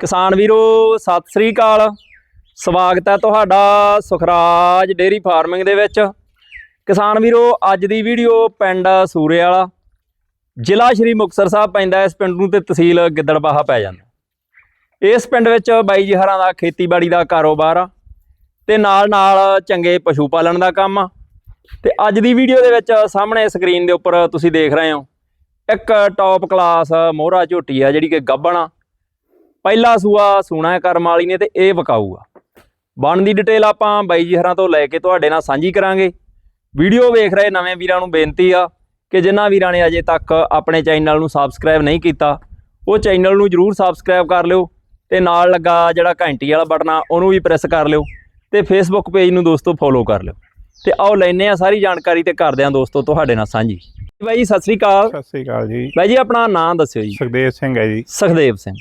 ਕਿਸਾਨ ਵੀਰੋ, ਸਤਿ ਸ੍ਰੀ ਅਕਾਲ। ਸਵਾਗਤ ਹੈ ਤੁਹਾਡਾ ਸੁਖਰਾਜ ਡੇਰੀ ਫਾਰਮਿੰਗ ਦੇ ਵਿੱਚ। ਕਿਸਾਨ ਵੀਰੋ, ਅੱਜ ਦੀ ਵੀਡੀਓ ਪਿੰਡ ਸੂਰੇ ਵਾਲਾ ਜ਼ਿਲ੍ਹਾ ਸ਼੍ਰੀ ਮੁਕਤਸਰ ਸਾਹਿਬ ਪੈਂਦਾ, ਇਸ ਪਿੰਡ ਨੂੰ ਤੇ ਤਹਿਸੀਲ ਗਿੱਦੜਬਾਹਾ ਪੈ ਜਾਂਦਾ। ਇਸ ਪਿੰਡ ਵਿੱਚ ਬਾਈ ਜੀ ਹਰਾਂ ਦਾ ਖੇਤੀਬਾੜੀ ਦਾ ਕਾਰੋਬਾਰ ਆ, ਤੇ ਨਾਲ ਨਾਲ ਚੰਗੇ ਪਸ਼ੂ ਪਾਲਣ ਦਾ ਕੰਮ ਆ। ਤੇ ਅੱਜ ਦੀ ਵੀਡੀਓ ਦੇ ਵਿੱਚ ਸਾਹਮਣੇ ਸਕਰੀਨ ਦੇ ਉੱਪਰ ਤੁਸੀਂ ਦੇਖ ਰਹੇ ਹੋ, ਇੱਕ ਟੌਪ ਕਲਾਸ ਮੋਹਰਾ ਝੋਟੀ ਆ, ਜਿਹੜੀ ਕਿ ਗੱਭਣ ਆ। ਪਹਿਲਾ ਸੂਆ ਸੂਣਾ ਕਰਮ ਵਾਲੀ ਨੇ ਤੇ ਇਹ ਵਿਕਾਊ ਆ ਬਣ ਦੀ ਡਿਟੇਲ ਆਪਾਂ ਬਾਈ ਜੀ ਹਰਾਂ ਤੋਂ ਲੈ ਕੇ ਤੁਹਾਡੇ ਨਾਲ ਸਾਂਝੀ ਕਰਾਂਗੇ। ਵੀਡੀਓ ਵੇਖ ਰਹੇ ਨਵੇਂ ਵੀਰਾਂ ਨੂੰ ਬੇਨਤੀ ਆ ਕਿ ਜਿਨ੍ਹਾਂ ਵੀਰਾਂ ਨੇ ਅਜੇ ਤੱਕ ਆਪਣੇ ਚੈਨਲ ਨੂੰ ਸਬਸਕ੍ਰਾਈਬ ਨਹੀਂ ਕੀਤਾ ਉਹ ਚੈਨਲ ਨੂੰ ਜਰੂਰ ਸਬਸਕ੍ਰਾਈਬ ਕਰ ਲਿਓ ਤੇ ਨਾਲ ਲੱਗਾ ਜਿਹੜਾ ਘੰਟੀ ਵਾਲਾ ਬਟਨ ਆ ਉਹਨੂੰ ਵੀ ਪ੍ਰੈਸ ਕਰ ਲਿਓ ਤੇ ਫੇਸਬੁੱਕ ਪੇਜ ਨੂੰ ਦੋਸਤੋ ਫੋਲੋ ਕਰ ਲਿਓ। ਤੇ ਆਓ ਲੈਨੇ ਆ ਸਾਰੀ ਜਾਣਕਾਰੀ ਤੇ ਕਰਦੇ ਆ ਦੋਸਤੋ ਤੁਹਾਡੇ ਨਾਲ ਸਾਂਝੀ। ਬਾਈ ਜੀ ਸਤਿ ਸ੍ਰੀ ਅਕਾਲ। ਸਤਿ ਸ੍ਰੀ ਅਕਾਲ ਜੀ। ਬਾਈ ਜੀ ਆਪਣਾ ਨਾਮ ਦੱਸਿਓ ਜੀ। ਸੁਖਦੇਵ ਸਿੰਘ ਹੈ ਜੀ। ਸੁਖਦੇਵ ਸਿੰਘ।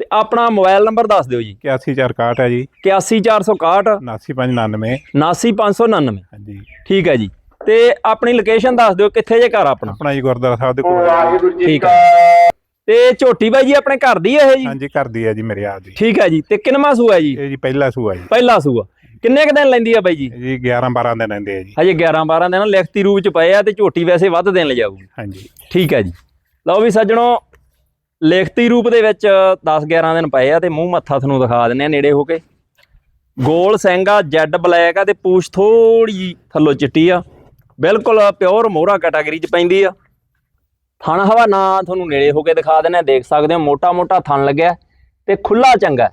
ਤੇ ਆਪਣਾ ਮੋਬਾਈਲ ਨੰਬਰ ਦੱਸ ਦਿਓ ਜੀ। 8461 ਹੈ ਜੀ। 81461 79599 79599 ਹਾਂਜੀ। ਠੀਕ ਹੈ ਜੀ। ਤੇ ਆਪਣੀ ਲੋਕੇਸ਼ਨ ਦੱਸ ਦਿਓ ਕਿੱਥੇ ਜੇ ਘਰ ਆਪਣਾ। ਆਪਣਾ ਜੀ ਗੁਰਦੁਆਰਾ ਸਾਹਿਬ ਦੇ ਕੋਲ। ਹੈ। ਠੀਕ ਹੈ ਤੇ ਝੋਟੀ ਬਾਈ ਜੀ ਆਪਣੇ ਘਰ ਦੀ ਹੈ ਇਹ ਜੀ? ਹਾਂਜੀ ਕਰਦੀ ਹੈ ਜੀ ਮੇਰੇ ਆਪ ਦੀ। ਠੀਕ ਹੈ ਜੀ। ਤੇ ਕਿੰਨਵਾਂ ਸੂਆ ਜੀ? ਇਹ ਜੀ ਪਹਿਲਾ ਸੂਆ ਜੀ। ਪਹਿਲਾ ਸੂਆ। ਕਿੰਨੇ ਕੁ ਦਿਨ ਲੈਂਦੀ ਆ ਬਾਈ ਜੀ? ਜੀ 11 12 ਦਿਨ ਰਹਿੰਦੇ ਆ ਜੀ। ਹਜੇ 11 12 ਦਿਨ ਲਿਖਤੀ ਰੂਪ ਚ ਪਏ ਆ ਤੇ ਝੋਟੀ ਵੈਸੇ ਵੱਧ ਦਿਨ ਲਿਜਾਊਗੀ ਹਾਂਜੀ। ਠੀਕ ਹੈ ਜੀ। ਲਓ ਵੀ ਸੱਜਣੋ ਲਿਖਤੀ ਰੂਪ ਦੇ ਵਿੱਚ 10 11 ਦਿਨ ਪਏ ਆ ਤੇ ਮੂੰਹ ਮੱਥਾ ਤੁਹਾਨੂੰ ਦਿਖਾ ਦਿੰਨੇ ਆ ਨੇੜੇ ਹੋ ਕੇ। ਗੋਲ ਸਿੰਘ ਆ ਜੈਡ ਬਲੈਕ ਆ ਤੇ ਪੂਛ ਥੋੜੀ ਜੀ ਥੱਲੋਂ ਚਿੱਟੀ ਆ। ਬਿਲਕੁਲ ਪਿਓਰ ਮੋਹਰਾ ਕੈਟਾਗਰੀ ਚ ਪੈਂਦੀ ਆ। ਥਣ ਹਵਾਨਾ ਤੁਹਾਨੂੰ ਨੇੜੇ ਹੋ ਕੇ ਦਿਖਾ ਦਿੰਨੇ ਆ, ਦੇਖ ਸਕਦੇ ਹੋ ਮੋਟਾ ਮੋਟਾ ਥਣ ਲੱਗਿਆ ਤੇ ਖੁੱਲਾ ਚੰਗਾ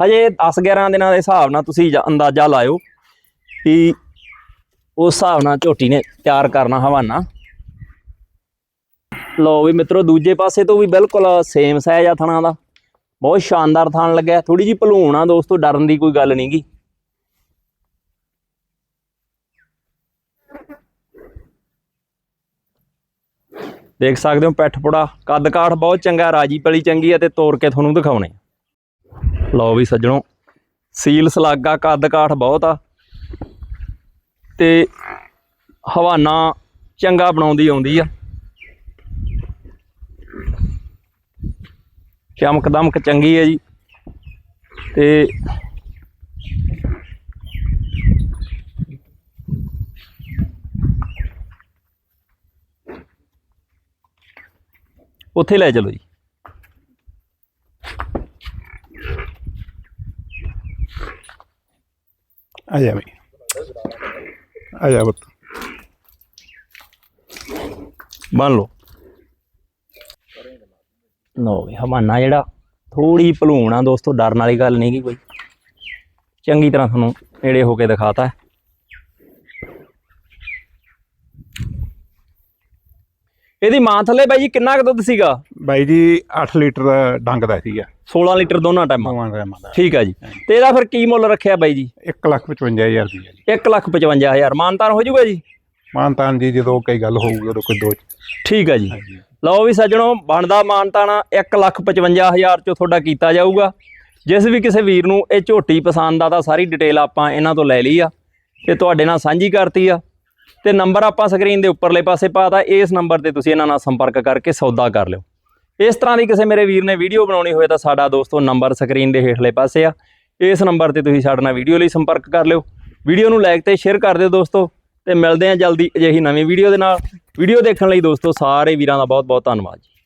ਹਜੇ 10 11 ਦਿਨਾਂ ਦੇ ਹਿਸਾਬ ਨਾਲ ਤੁਸੀਂ ਅੰਦਾਜ਼ਾ ਲਾਇਓ ਕਿ ਉਸ ਹਿਸਾਬ ਨਾਲ ਝੋਟੀ ਨੇ ਤਿਆਰ ਕਰਨਾ ਹਵਾਨਾ। ਲਓ ਵੀ ਮਿੱਤਰੋ, ਦੂਜੇ ਪਾਸੇ ਤੋਂ ਵੀ ਬਿਲਕੁਲ ਸੇਮ ਸਾਈਜ਼ ਆ ਥਣਾ ਦਾ। ਬਹੁਤ ਸ਼ਾਨਦਾਰ ਥਣ ਲੱਗਿਆ। ਥੋੜੀ ਜੀ ਭਲੂਣ ਆ ਦੋਸਤੋ, ਡਰਨ ਦੀ ਕੋਈ ਗੱਲ ਨਹੀਂਗੀ ਦੇਖ ਸਕਦੇ ਹੋ ਪੈਠ ਪੁੜਾ। ਕੱਦ ਕਾਠ ਬਹੁਤ ਚੰਗਾ, ਰਾਜੀ ਪਲੀ ਚੰਗੀ ਆ ਤੇ ਤੋੜ ਕੇ ਤੁਹਾਨੂੰ ਦਿਖਾਉਣੇ ਆ। ਲਓ ਵੀ ਸੱਜਣੋ, ਸੀਲ ਸਲਾਗਾ, ਕੱਦ ਕਾਠ ਬਹੁਤ ਆ। ਤੇ ਹਵਾਨਾ ਚੰਗਾ ਬਣਾਉਂਦੀ ਆਉਂਦੀ ਆ। ਚਮਕ ਦਮਕ ਚੰਗੀ ਹੈ ਜੀ। ਤੇ ਉੱਥੇ ਲੈ ਚਲੋ ਜੀ। ਆ ਜਾ ਬਈ। ਆ ਜਾ ਬੱਤ ਬੰਨ ਲਓ। ਲਓ ਵੀ ਹਵਾਨਾ ਜਿਹੜਾ ਥੋੜੀ ਭਲੂਣ ਆ ਦੋਸਤੋ ਡਰਨ ਵਾਲੀ ਗੱਲ ਨਹੀਂ ਗੀ ਕੋਈ। ਚੰਗੀ ਤਰ੍ਹਾਂ ਤੁਹਾਨੂੰ ਨੇੜੇ ਹੋ ਕੇ ਦਿਖਾਤਾ ਹੈ। ਇਹਦੀ ਮਾਂ ਥੱਲੇ ਬਾਈ ਜੀ ਕਿੰਨਾ ਕੁ ਦੁੱਧ ਸੀਗਾ? ਬਾਈ ਜੀ 8 ਲੀਟਰ ਡੰਗ ਦਾ ਸੀਗਾ। 16 ਲੀਟਰ ਦੋਨਾਂ ਟਾਈਮਾਂ। ਰਾਮਾ ਦਾ। ਠੀਕ ਆ ਜੀ। ਤੇ ਇਹਦਾ ਫਿਰ ਕੀ ਮੁੱਲ ਰੱਖਿਆ ਬਾਈ ਜੀ? 155000 ਦੀ ਹੈ ਜੀ। 155000 ਮਾਨਤਾਨ ਹੋ ਜਾਊਗਾ ਜੀ? ਮਾਨਤਾਨ ਜੀ ਜਦੋਂ ਕੋਈ ਗੱਲ ਹੋਊਗੀ ਉਦੋਂ ਕੋਈ ਦੋ ਠੀਕ ਆ ਜੀ। ਲਓ ਵੀ ਸੱਜਣੋ, ਬਣਦਾ ਮਾਨਤਾਣਾ 155000 ਚੋਂ ਤੁਹਾਡਾ ਕੀਤਾ ਜਾਊਗਾ। ਜਿਸ ਵੀ ਕਿਸੇ ਵੀਰ ਨੂੰ ਇਹ ਝੋਟੀ ਪਸੰਦ ਆ, ਤਾਂ ਸਾਰੀ ਡਿਟੇਲ ਆਪਾਂ ਇਹਨਾਂ ਤੋਂ ਲੈ ਲਈ ਆ ਤੇ ਤੁਹਾਡੇ ਨਾਲ ਸਾਂਝੀ ਕਰਤੀ ਆ। ਤੇ ਨੰਬਰ ਆਪਾਂ ਸਕਰੀਨ ਦੇ ਉੱਪਰਲੇ ਪਾਸੇ ਪਾਤਾ ਇਸ ਨੰਬਰ ਤੇ ਤੁਸੀਂ ਇਹਨਾਂ ਨਾਲ ਸੰਪਰਕ ਕਰਕੇ ਸੌਦਾ ਕਰ ਲਿਓ। ਇਸ ਤਰ੍ਹਾਂ ਦੀ ਕਿਸੇ ਮੇਰੇ ਵੀਰ ਨੇ ਵੀਡੀਓ ਬਣਾਉਣੀ ਹੋਵੇ, ਤਾਂ ਸਾਡਾ ਦੋਸਤੋ ਨੰਬਰ ਸਕਰੀਨ ਦੇ ਹੇਠਲੇ ਪਾਸੇ ਆ। ਇਸ ਨੰਬਰ ਤੇ ਤੁਸੀਂ ਸਾਡੇ ਨਾਲ ਵੀਡੀਓ ਲਈ ਸੰਪਰਕ ਕਰ ਲਿਓ। ਵੀਡੀਓ ਨੂੰ ਲਾਈਕ ਤੇ ਸ਼ੇਅਰ ਕਰ ਦਿਓ ਦੋਸਤੋ। ਤੇ ਮਿਲਦੇ ਹਾਂ ਜਲਦੀ ਅਜਿਹੀ ਨਵੀਂ ਵੀਡੀਓ ਦੇ ਨਾਲ। ਵੀਡੀਓ ਦੇਖਣ ਲਈ ਦੋਸਤੋ, ਸਾਰੇ ਵੀਰਾਂ ਦਾ ਬਹੁਤ ਬਹੁਤ ਧੰਨਵਾਦ ਜੀ।